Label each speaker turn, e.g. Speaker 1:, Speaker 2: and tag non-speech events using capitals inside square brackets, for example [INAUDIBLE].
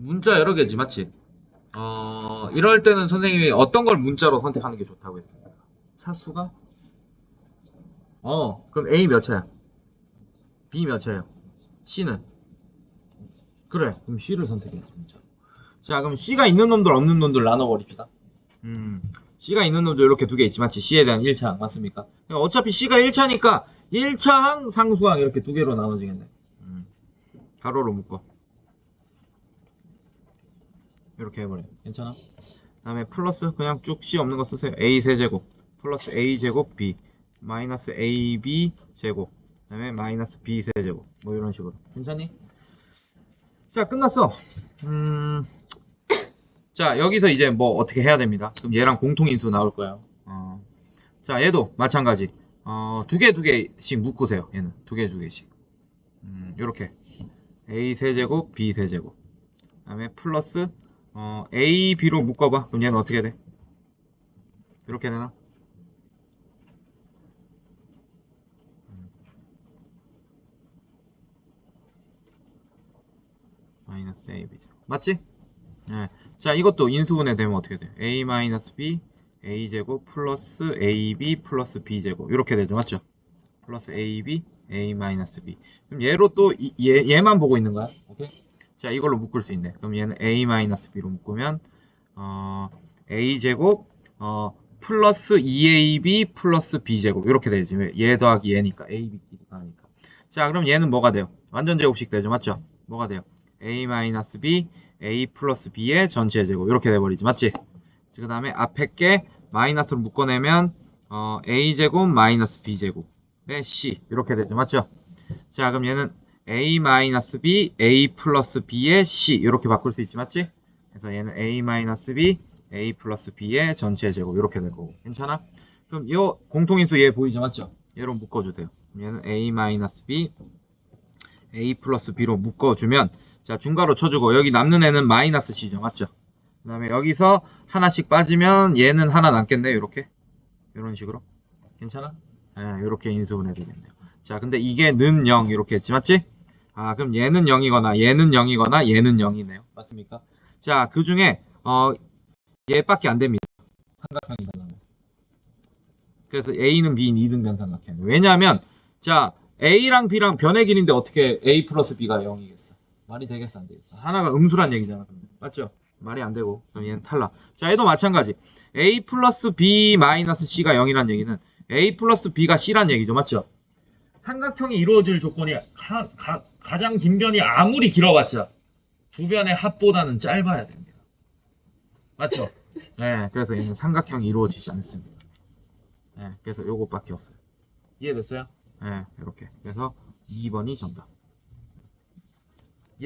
Speaker 1: 문자 여러 개지, 맞지? 어, 이럴 때는 선생님이 어떤 걸 문자로 선택하는 게 좋다고 했습니까? 차수가? 어, 그럼 A 몇 차야? B 몇 차예요? C는? 그래, 그럼 C를 선택해, 문자. 자, 그럼 C가 있는 놈들, 없는 놈들 나눠버립시다. 음, C가 있는 놈들 이렇게 두 개 있지, 맞지? C에 대한 1차항, 맞습니까? 그러니까 어차피 C가 1차니까 1차항, 상수항 이렇게 두 개로 나눠지겠네. 음, 가로로 묶어. 이렇게 해버려. 괜찮아? 그 다음에 플러스 그냥 쭉 C 없는 거 쓰세요. A 세제곱 플러스 A 제곱 B 마이너스 AB 제곱 그 다음에 마이너스 B 세제곱 뭐 이런 식으로 괜찮니? 자 끝났어. 음, 자 여기서 이제 뭐 어떻게 해야 됩니다. 그럼 얘랑 공통인수 나올 거예요. 어, 자 얘도 마찬가지. 어, 두 개 두 개씩 묶으세요. 얘는 두 개 두 개씩. 음, 이렇게 A 세제곱 B 세제곱 그 다음에 플러스 어, A, B로 묶어봐. 그럼 얘는 어떻게 돼? 이렇게 되나? 마이너스 A, B. 맞지? 네. 자, 이것도 인수분해 되면 어떻게 돼? A 마이너스 B, A 제곱 플러스 AB 플러스 B 제곱. 이렇게 되죠. 맞죠? 플러스 AB, A 마이너스 B. 그럼 얘로 또 이- 얘, 얘만 보고 있는 거야. 오케이? 자, 이걸로 묶을 수 있네. 그럼 얘는 a-b로 묶으면 어, a 제곱 어, 플러스 2ab 플러스 b 제곱 이렇게 되지. 왜? 얘 더하기 얘니까 a, b끼리 가니까. 자, 그럼 얘는 뭐가 돼요? 완전 제곱식 되죠, 맞죠? 뭐가 돼요? a-b, a 플러스 b의 전체 제곱 이렇게 돼버리지, 맞지? 그 다음에 앞에 게 마이너스로 묶어내면 어, a 제곱 마이너스 b 제곱 네 c 이렇게 되죠, 맞죠? 자, 그럼 얘는 a-b, a 플러스 b의 c 이렇게 바꿀 수 있지 맞지? 그래서 얘는 a-b, a 플러스 b의 전체 제곱 이렇게 될 거고 괜찮아? 그럼 이 공통인수 얘 보이죠 맞죠? 얘로 묶어주세요 얘는 a-b, a 플러스 b로 묶어주면 자 중괄호 쳐주고 여기 남는 애는 마이너스 c죠 맞죠? 그 다음에 여기서 하나씩 빠지면 얘는 하나 남겠네요 이렇게 이런 식으로 괜찮아? 예, 이렇게 인수분해 되겠네요 자 근데 이게 는 0 이렇게 했지 맞지? 아, 그럼 얘는 0이거나 얘는 0이거나 얘는 0이네요. 맞습니까? 자, 그 중에 어 얘밖에 안 됩니다. 삼각형이잖아요. 그래서 A는 B인 2등변 삼각형. 왜냐하면 자, A랑 B랑 변의 길인데 어떻게 A 플러스 B가 0이겠어? 말이 되겠어 안 되겠어? 하나가 음수란 얘기잖아. 맞죠? 말이 안 되고 그럼 얘는 탈락. 자, 얘도 마찬가지. A 플러스 B 마이너스 C가 0이란 얘기는 A 플러스 B가 C란 얘기죠. 맞죠? 삼각형이 이루어질 조건이 가, 가, 가장 긴 변이 아무리 길어봤자 두 변의 합보다는 짧아야 됩니다. 맞죠? [LAUGHS] 네, 그래서 얘는 삼각형이 이루어지지 않습니다. 네, 그래서 요것밖에 없어요. 이해됐어요? 네, 이렇게. 그래서 2번이 정답.